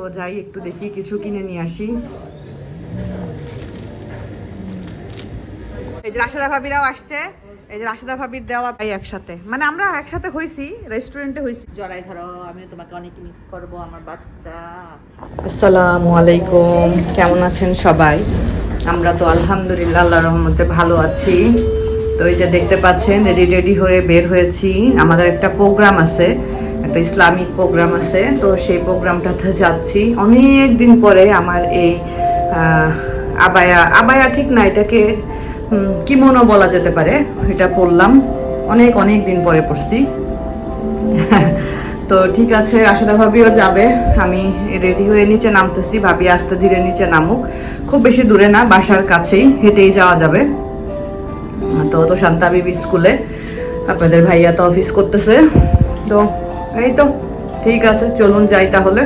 তো যাই একটু দেখি কিছু কিনে নিয়ে আসি। এই যে রাশেদা ভাবিরাও আসছে। এই যে রাশেদা ভাবির দেওয়া ভাই একসাথে। মানে আমরা একসাথে হইছি রেস্টুরেন্টে হইছি। জড়াই ধরো আমি তোমাকে অনেক মিস করব আমার বাচ্চা। আসসালামু আলাইকুম। কেমন আছেন সবাই? আমরা তো আলহামদুলিল্লাহ আল্লাহ রহমতে ভালো আছি। তো এই যে দেখতে পাচ্ছেন রেডি রেডি হয়ে বের হয়েছি। আমাদের একটা প্রোগ্রাম আছে। একটা ইসলামিক প্রোগ্রাম আছে, তো সেই প্রোগ্রামটাতে যাচ্ছি। অনেক দিন পরে আমার এই আবায়া আবায়া ঠিক না, এটাকে কি মনো বলা যেতে পারে, এটা পড়লাম। অনেক অনেক দিন পরে পড়ছি। তো ঠিক আছে রাশেদা ভাবিও যাবে। আমি রেডি হয়ে নিচে নামতেছি, ভাবি আস্তে ধীরে নিচে নামুক। খুব বেশি দূরে না, বাসার কাছেই, হেঁটেই যাওয়া যাবে। তো তো শান্তা বিবি স্কুলে, আপনাদের ভাইয়া তো অফিস করতেছে। তো এই তো, ঠিক আছে, চলুন যাই তাহলে।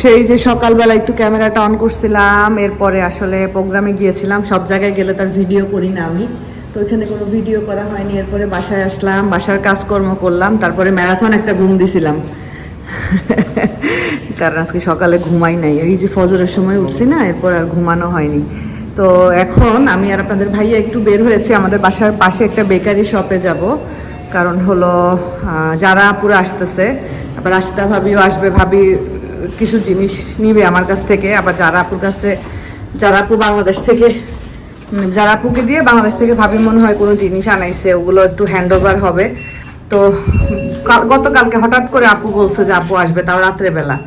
সেই যে সকালবেলা একটু ক্যামেরাটা অন করছিলাম, এরপরে আসলে প্রোগ্রামে গিয়েছিলাম, সব জায়গায় গেলে তার ভিডিও করি না আমি। তো ওইখানে কোনো ভিডিও করা হয়নি, এরপরে বাসায় আসলাম, বাসার কাজকর্ম করলাম, তারপরে ম্যারাথন একটা ঘুম দিছিলাম। কারণ আজকে সকালে ঘুমাই নাই, এই যে ফজরের সময় উঠছি না, এরপর আর ঘুমানো হয়নি। তো এখন আমি আর আপনাদের ভাইয়া একটু বের হয়েছে, আমাদের বাসার পাশে একটা বেকারি শপে যাব। কারণ হলো যারা পুরো আসতেছে, আবার রাশিদা ভাবিও আসবে, ভাবি কিছু জিনিস নিবে আমার কাছ থেকে, আবার যারা আপুর কাছে যারা আপু বাংলাদেশ থেকে যারা আপুকে দিয়ে বাংলাদেশ থেকে ভাবি মনে হয় কোনো জিনিস আনাইছে, ওগুলো একটু হ্যান্ড ওভার হবে। তো কাল- গতকালকে হঠাৎ করে আপু বলছে যে আপু আসবে, তাও রাত্রেবেলা।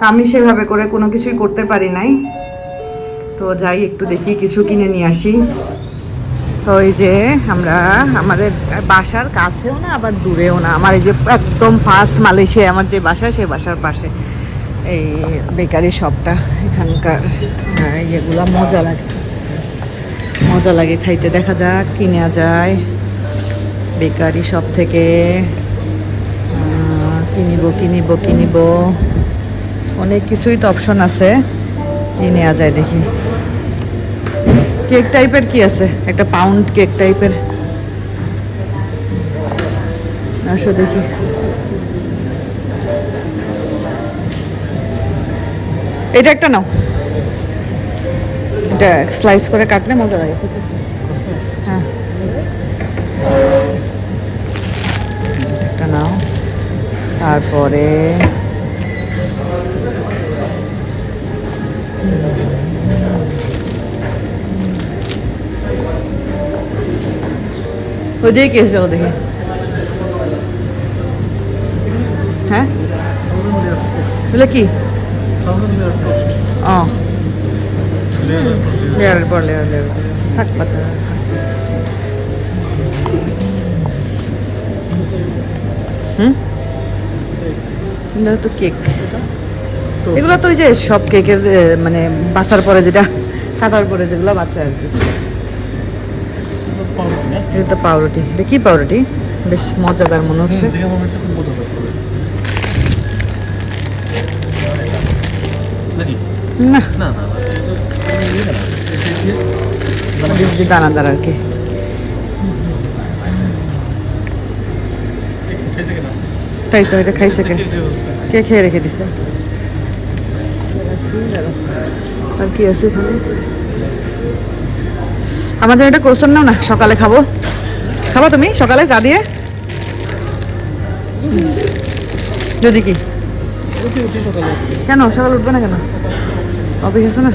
তা আমি সেভাবে করে কোনো কিছুই করতে পারি নাই। তো যাই, একটু দেখি কিছু কিনে নিয়ে আসি। তো এই যে আমরা আমাদের বাসার কাছেও না আবার দূরেও না। আমার এই যে একদম ফার্স্ট মালয়েশিয়া আমার যে বাসা সেই বাসার পাশে। এই বেকারি শপটা এখানকার হ্যাঁ, ইয়েগুলা মজা লাগে। মজা লাগে খাইতে। দেখা যাক কি নেওয়া যায়। বেকারি শপ থেকে আহ, কি নিব কি নিব কি নিব অনেক কিছুই তো অপশন আছে। কিনে যায় দেখি। কেক টাইপের কি আছে? একটা পাউন্ড কেক টাইপের আসো দেখি। এটা একটা নাও। এটা স্লাইস করে কাটলে মজা লাগে। হ্যাঁ। একটা নাও। তারপরে ওই দিকে কি এসেছে দেখি হ্যাঁ? কি? পর থাক পাতা তো কেক। এগুলো তো ওই যে সব কেকের মানে বাসার পরে যেটা কাটার পরে যেগুলো বাচ্চা আর কি। এটা তো পাউরুটি। এটা কি পাউরুটি? বেশ মজাদার মনে হচ্ছে। না। বেশি দানাদার আর কি। তাই তো এটা খাইছে কে? কে খেয়ে রেখে দিছে? আর কি আছে এখানে? আমাদের একটা ক্রোসন নাও না, সকালে খাব। খাব তুমি? সকালে চা দিয়ে? যদি কি? কেন? সকালে উঠবে না কেন? অফিস আছে না?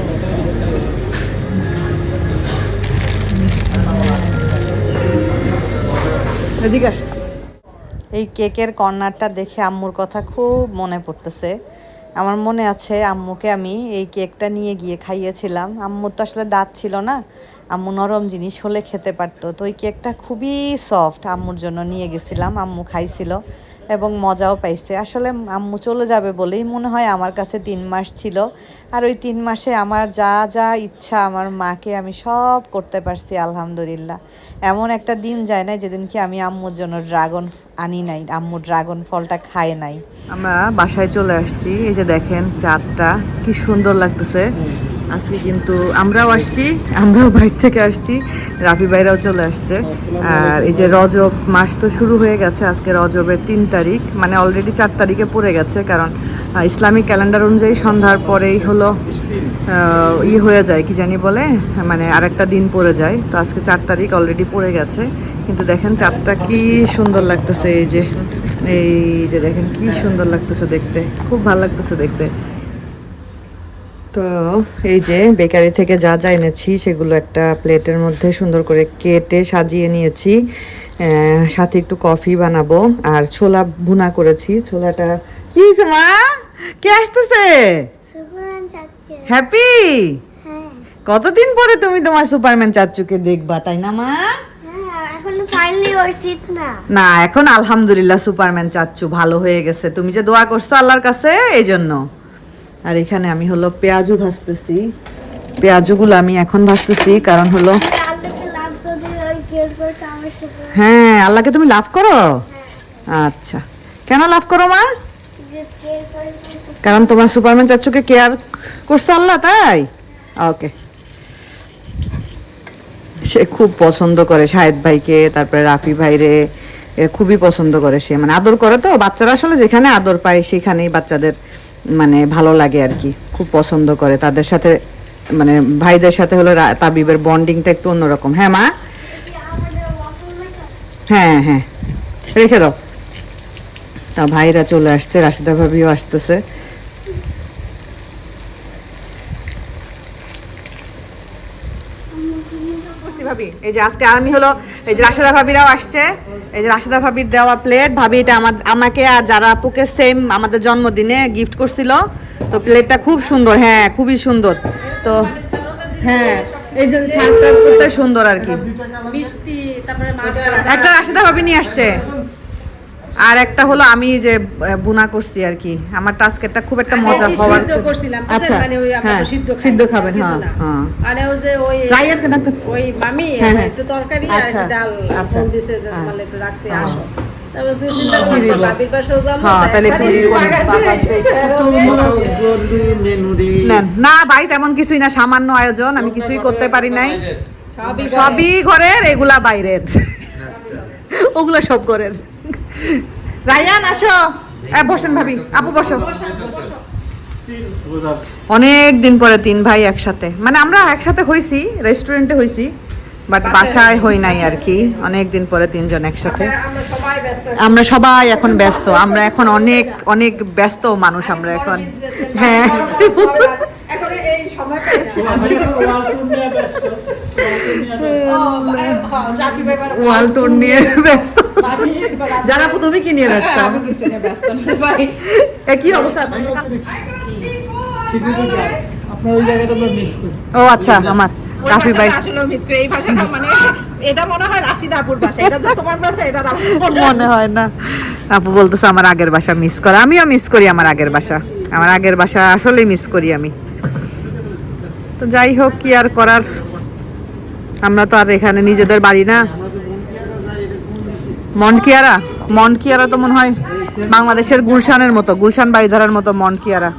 এই কেকের কর্নারটা দেখে আম্মুর কথা খুব মনে পড়তেছে। আমার মনে আছে আম্মুকে আমি এই কেকটা নিয়ে গিয়ে খাইয়েছিলাম। আম্মুর তো আসলে দাঁত ছিল না। আম্মু নরম জিনিস হলে খেতে পারতো। তো ওই কেকটা খুবই সফট আম্মুর জন্য নিয়ে গেছিলাম আম্মু খাইছিল এবং মজাও পাইছে। আসলে আম্মু চলে যাবে বলেই মনে হয় আমার কাছে তিন মাস ছিল। আর ওই তিন মাসে আমার যা যা ইচ্ছা আমার মাকে আমি সব করতে পারছি আলহামদুলিল্লাহ। এমন একটা দিন যায় না যেদিন কি আমি আম্মুর জন্য ড্রাগন আনি নাই আম্মু ড্রাগন ফলটা খায় নাই। আমরা বাসায় চলে আসছি এই যে দেখেন চাঁদটা কি সুন্দর লাগতেছে। আজকে কিন্তু আমরাও আসছি আমরাও বাইর থেকে আসছি রাফি ভাইরাও চলে আসছে। আর এই যে রজব মাস তো শুরু হয়ে গেছে আজকে রজবের তিন তারিখ মানে অলরেডি চার তারিখে পড়ে গেছে কারণ ইসলামিক ক্যালেন্ডার অনুযায়ী সন্ধ্যার পরেই হলো ই হয়ে যায় কি জানি বলে মানে আরেকটা দিন পড়ে যায়। তো আজকে চার তারিখ অলরেডি পড়ে গেছে কিন্তু দেখেন চাঁদটা কি সুন্দর লাগতেছে এই যে এই যে দেখেন কি সুন্দর লাগতেছে দেখতে খুব ভালো লাগতেছে দেখতে। তো এই যে বেকারি থেকে যা যা এনেছি সেগুলো একটা প্লেটের মধ্যে সুন্দর করে কেটে সাজিয়ে নিয়েছি। সাথে একটু কফি বানাবো। আর ছোলা ভুনা করেছি। ছোলাটা কি মা? কে আসতেছে? হ্যাপি? হ্যাঁ। কতদিন পরে তুমি তোমার সুপারম্যান চাচুকে দেখবা তাই না মা? হ্যাঁ না। না এখন আলহামদুলিল্লাহ সুপারম্যান চাচ্চু ভালো হয়ে গেছে। তুমি যে দোয়া করছ আল্লাহর কাছে এই জন্য। আর এখানে আমি হলো পেঁয়াজু ভাজতেছি। পেঁয়াজুগুলো আমি এখন ভাজতেছি, কারণ হলো হ্যাঁ আল্লাহকে তুমি লাভ করো? আচ্ছা। কেন লাভ করো মা? কারণ তোমার সুপারম্যান চাচ্চুকে কেয়ার করছে আল্লাহ, তাই? ওকে সে খুব পছন্দ করে শাহেদ ভাইকে, তারপরে রাফি ভাইরে, এ খুবই পছন্দ করে সে। মানে আদর করে তো, বাচ্চারা আসলে যেখানে আদর পায় সেখানেই বাচ্চাদের মানে ভালো লাগে আর কি, খুব পছন্দ করে। তাদের সাথে মানে ভাইদের সাথে হলো তাবিবের বন্ডিংটা একটু অন্যরকম। হ্যাঁ মা? হ্যাঁ হ্যাঁ। রেখে দাও। তা ভাইরা চলে আসছে, রাশিদা ভাবিও আসতেছে ভাবি এই যে আজকে আমি হলো এই যে রাশেদা ভাবিরাও আসছে এই যে রাশেদা ভাবির দেওয়া প্লেট ভাবি এটা আমার আমাকে আর যারা আপুকে সেম আমাদের জন্মদিনে গিফট করছিল তো প্লেটটা খুব সুন্দর হ্যাঁ খুবই সুন্দর। তো হ্যাঁ এই জন্য করতে সুন্দর আর কি। একটা রাশেদা ভাবি নিয়ে আসছে। আর একটা হলো আমি যে বুনা করছি আর কি। আমার টাস্কেরটা খুব একটা মজা হওয়ার সিদ্ধ করছিলাম? আচ্ছা। মানে ওই আমরা হ্যাঁ সিদ্ধ সিদ্ধ খাবেন হ্যাঁ না। হ্যাঁ। আর ও যে ওই রাইয়ানকে ডাকতে ওই মামি হ্যাঁ, হ্যাঁ। একটু তরকারি আর আচ্ছা, একটু ডাল আচ্ছা। দিছে হ্যাঁ। একটু রাখছি। আসো। হ্যাঁ, তাহলে। না ভাই তেমন কিছুই না সামান্য আয়োজন আমি কিছুই করতে পারি নাই। সবই সবই ঘরের। এগুলা বাইরের। ওগুলা সব ঘরের। রায়ান আসো বসেন ভাবি আপু বসো অনেক দিন পরে তিন ভাই একসাথে মানে আমরা একসাথে হইছি রেস্টুরেন্টে হইছি বাট বাসায় হই নাই আর কি অনেক দিন পরে তিনজন একসাথে আমরা সবাই ব্যস্ত আমরা সবাই এখন ব্যস্ত আমরা এখন অনেক অনেক ব্যস্ত মানুষ আমরা এখন হ্যাঁ এখন এই সময় পাই না। ও, হ্যাঁ, জাফি ভাই এবার ওয়াল টুর নিয়ে ব্যস্ত। রাত- যারা আপু তুমি কি নিয়ে ব্যস্ত? আমি কিছু নিয়ে ব্যস্ত না, ভাই। এ, কি অবস্থা? আপনার ওই জায়গাটা আমরা মিস করি। ও আচ্ছা আমার। ভাই। করি। এই ভাষাটা মানে এটা মনে হয় রাশিদাপুর ভাষা এটা যে তোমার ভাষা এটা রাশিদাপুর। মনে হয় না। আপু বলতেছে আমার আগের বাসা মিস করা। আমিও মিস করি আমার আগের বাসা আমার আগের বাসা আসলে মিস করি আমি। তো যাই হোক কি আর করার? আমরা তো আর এখানে নিজেদের বাড়ি না। মনকিয়ারা? মনকিয়ারা তো মনে হয় বাংলাদেশের গুলশানের মতো গুলশান বাড়িধারার মতো মনকিয়ারা।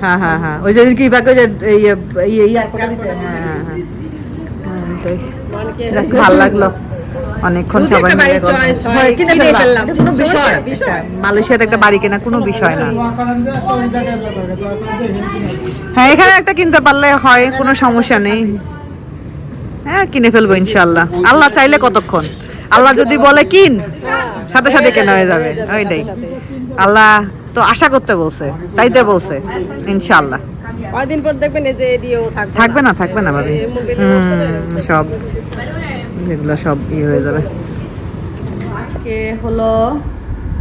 হ্যাঁ। হ্যাঁ হ্যাঁ ওই কি যে হ্যাঁ হ্যাঁ হ্যাঁ। ভালো লাগল। অনেকক্ষণ সবাই মিলে কিনে বিষয়। মালয়েশিয়াতে একটা বাড়ি কেনা কোনো বিষয় না। হ্যাঁ এখানে একটা কিনতে পারলে হয় কোনো সমস্যা নেই। হ্যাঁ কিনে ফেলব ইনশাল্লাহ আল্লাহ চাইলে কতক্ষণ? আল্লাহ যদি বলে কিন সাথে সাথে কেনা হয়ে যাবে। ওইটাই। আল্লাহ তো আশা করতে বলছে চাইতে বলছে ইনশাল্লাহ কয়দিন পর দেখবেন এই যে এডিও থাকবে থাকবে না থাকবে না ভাবি। সব। এগুলো সব ইয়ে হয়ে যাবে। আজকে হলো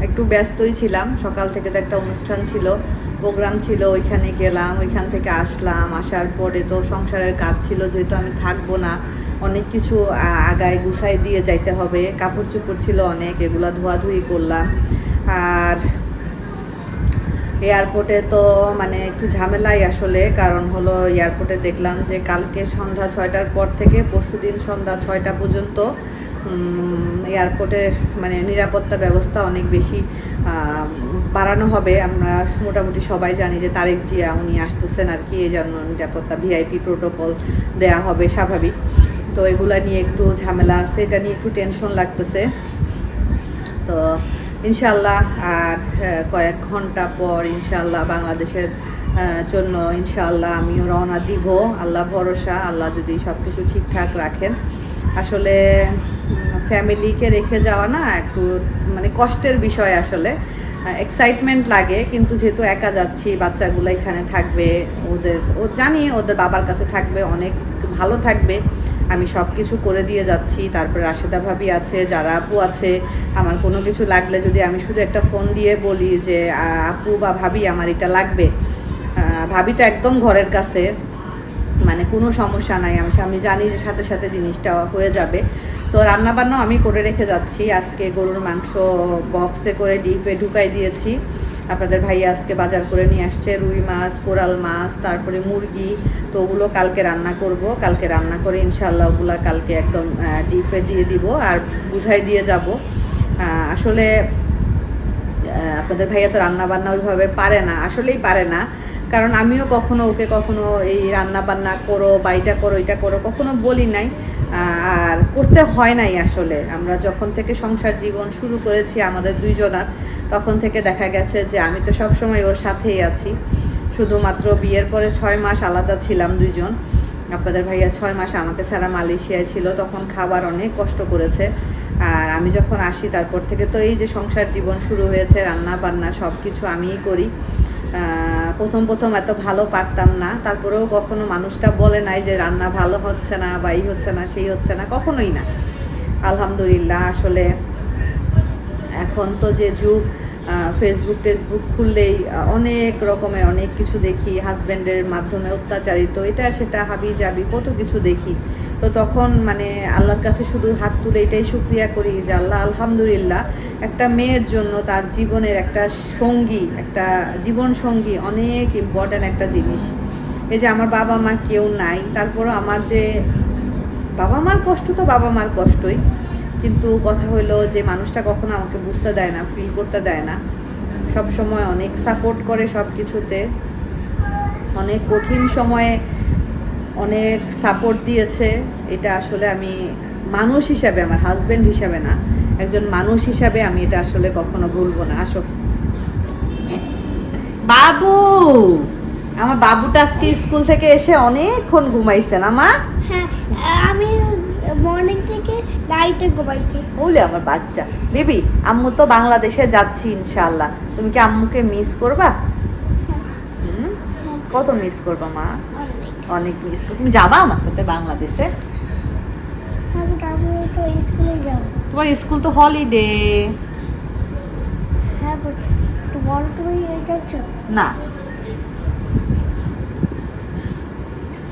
একটু ব্যস্তই ছিলাম। সকাল থেকে তো একটা অনুষ্ঠান ছিল, প্রোগ্রাম ছিল, ওইখানে গেলাম, ওইখান থেকে আসলাম। আসার পরে তো সংসারের কাজ ছিল, যেহেতু আমি থাকব না, অনেক কিছু আগায় গুছাই দিয়ে যাইতে হবে। কাপড় চোপড় ছিল অনেক, এগুলো ধোয়াধুয়ি করলাম। আর এয়ারপোর্টে তো মানে একটু ঝামেলাই আসলে, কারণ হলো এয়ারপোর্টে দেখলাম যে কালকে সন্ধ্যা ছয়টার পর থেকে পরশুদিন সন্ধ্যা ছয়টা পর্যন্ত এয়ারপোর্টের মানে নিরাপত্তা ব্যবস্থা অনেক বেশি বাড়ানো হবে। আমরা মোটামুটি সবাই জানি যে তারেক জিয়া উনি আসতেছেন আর কি এই জন্য নিরাপত্তা ভিআইপি প্রোটোকল দেয়া হবে স্বাভাবিক। তো এগুলা নিয়ে একটু ঝামেলা আছে, এটা নিয়ে একটু টেনশন লাগতেছে। তো ইনশাল্লাহ আর কয়েক ঘণ্টা পর ইনশাল্লাহ বাংলাদেশের জন্য ইনশাল্লাহ আমিও রওনা দিব। আল্লাহ ভরসা, আল্লাহ যদি সব কিছু ঠিকঠাক রাখেন। আসলে ফ্যামিলিকে রেখে যাওয়া না একটু মানে কষ্টের বিষয় আসলে। এক্সাইটমেন্ট লাগে, কিন্তু যেহেতু একা যাচ্ছি, বাচ্চাগুলো এখানে থাকবে, ওদের, ও জানি ওদের বাবার কাছে থাকবে, অনেক ভালো থাকবে। আমি সব কিছু করে দিয়ে যাচ্ছি, তারপর রাশেদা ভাবি আছে, যারা আপু আছে, আমার কোনো কিছু লাগলে যদি আমি শুধু একটা ফোন দিয়ে বলি যে আপু বা ভাবি আমার এটা লাগবে। ভাবি তো একদম ঘরের কাছে মানে কোনো সমস্যা নাই। আমি আমি জানি যে সাথে সাথে জিনিসটা হয়ে যাবে। তো রান্না বান্নাও আমি করে রেখে যাচ্ছি। আজকে গরুর মাংস বক্সে করে ডিপে ঢুকাই দিয়েছি। আপনাদের ভাই আজকে বাজার করে নিয়ে আসছে, রুই মাছ, কোরাল মাছ, তারপরে মুরগি। তো ওগুলো কালকে রান্না করব, কালকে রান্না করে ইনশাল্লাহ ওগুলো কালকে একদম ডিপে দিয়ে দিব আর বুঝাই দিয়ে যাব। আসলে আপনাদের ভাইয়া তো রান্না বান্না ওইভাবে পারে না, আসলেই পারে না। কারণ আমিও কখনো ওকে কখনো এই রান্না বান্না করো বা এটা করো এটা করো কখনো বলি নাই। আর করতে হয় নাই আসলে। আমরা যখন থেকে সংসার জীবন শুরু করেছি আমাদের দুইজনার, তখন থেকে দেখা গেছে যে আমি তো সবসময় ওর সাথেই আছি। শুধুমাত্র বিয়ের পরে ছয় মাস আলাদা ছিলাম দুইজন। আপনাদের ভাইয়া ছয় মাস, আমাকে ছাড়া মালয়েশিয়ায় ছিল, তখন খাবার অনেক কষ্ট করেছে। আর আমি যখন আসি, তারপর থেকে তো এই যে সংসার জীবন শুরু হয়েছে রান্না বান্না সব কিছু আমিই করি। প্রথম প্রথম এত ভালো পারতাম না। তারপরেও কখনো মানুষটা বলে নাই যে রান্না ভালো হচ্ছে না বা এই হচ্ছে না, সেই হচ্ছে না, কখনোই না। আলহামদুলিল্লাহ, আসলে এখন তো যে যুগ ফেসবুক টেসবুক খুললেই অনেক রকমের অনেক কিছু দেখি হাজব্যান্ডের মাধ্যমে অত্যাচারিত, এটা সেটা হাবি যাবি কত কিছু দেখি। তো তখন মানে আল্লাহর কাছে শুধু হাত তুলে এটাই শুক্রিয়া করি যে আল্লাহ আলহামদুলিল্লাহ একটা মেয়ের জন্য তার জীবনের একটা সঙ্গী, একটা জীবন সঙ্গী অনেক ইম্পর্ট্যান্ট একটা জিনিস। এই যে আমার বাবা মা কেউ নাই, তারপরও আমার যে বাবা মার কষ্ট তো বাবা মার কষ্টই, কিন্তু কথা হলো যে মানুষটা কখনো আমাকে বুঝতে দেয় না ফিল করতে দেয় না। সব সময় অনেক সাপোর্ট করে সব কিছুতে অনেক কঠিন সময়ে অনেক সাপোর্ট দিয়েছে। এটা আসলে আমি মানুষ হিসাবে আমার হাজব্যান্ড হিসাবে না একজন মানুষ হিসাবে আমি এটা আসলে কখনো ভুলবো না। আসো। বাবু! আমার বাবুটা আজকে স্কুল থেকে এসে অনেকক্ষণ ঘুমাইছে না মা? হ্যাঁ আমি মর্নিং থেকে নাইটে ঘুমাইছি। বলে আমার বাচ্চা। বেবি আম্মু তো বাংলাদেশে যাচ্ছি ইনশাআল্লাহ। তুমি কি আম্মুকে মিস করবা? কত মিস করবা মা? অনেক করবা তুমি যাবা আমার সাথে বাংলাদেশে? আমি আমি স্কুলে তোমার স্কুল তো হলিডে হ্যাঁ না।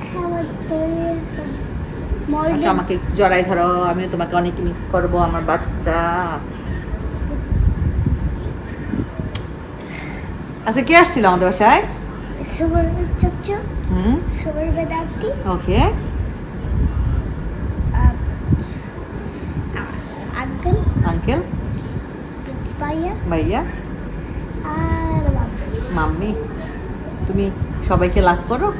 হ্যাঁ মর্নিং আমাকে জড়াই ধরো আমিও তোমাকে অনেক মিস করব আমার বাচ্চা। আচ্ছা কে আসছিল আমাদের বাসায়? আঙ্কেল? প্রিন্স ভাইয়া? ভাইয়া? আর মাম্মি তুমি সবাইকে লাভ করো?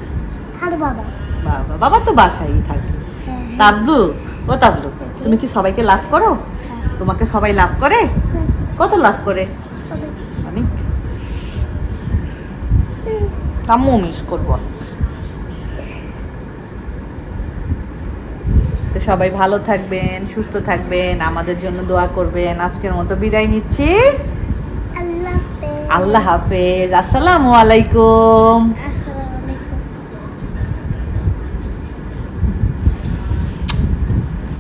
আর বাবা। বাবা বাবা তো বাসায় থাকে। হ্যাঁ হ্যাঁ। তাবলু ও তাবলু। তুমি কি সবাইকে লাভ করো? হ্যাঁ। তোমাকে সবাই লাভ করে? কত লাভ করে। আমি আম্মু মিস করব তো সবাই ভালো থাকবেন সুস্থ থাকবেন আমাদের জন্য দোয়া করবেন। আজকের মতো বিদায় নিচ্ছি। আল্লাহ হাফেজ। আল্লাহ হাফেজ। আসসালামু আলাইকুম।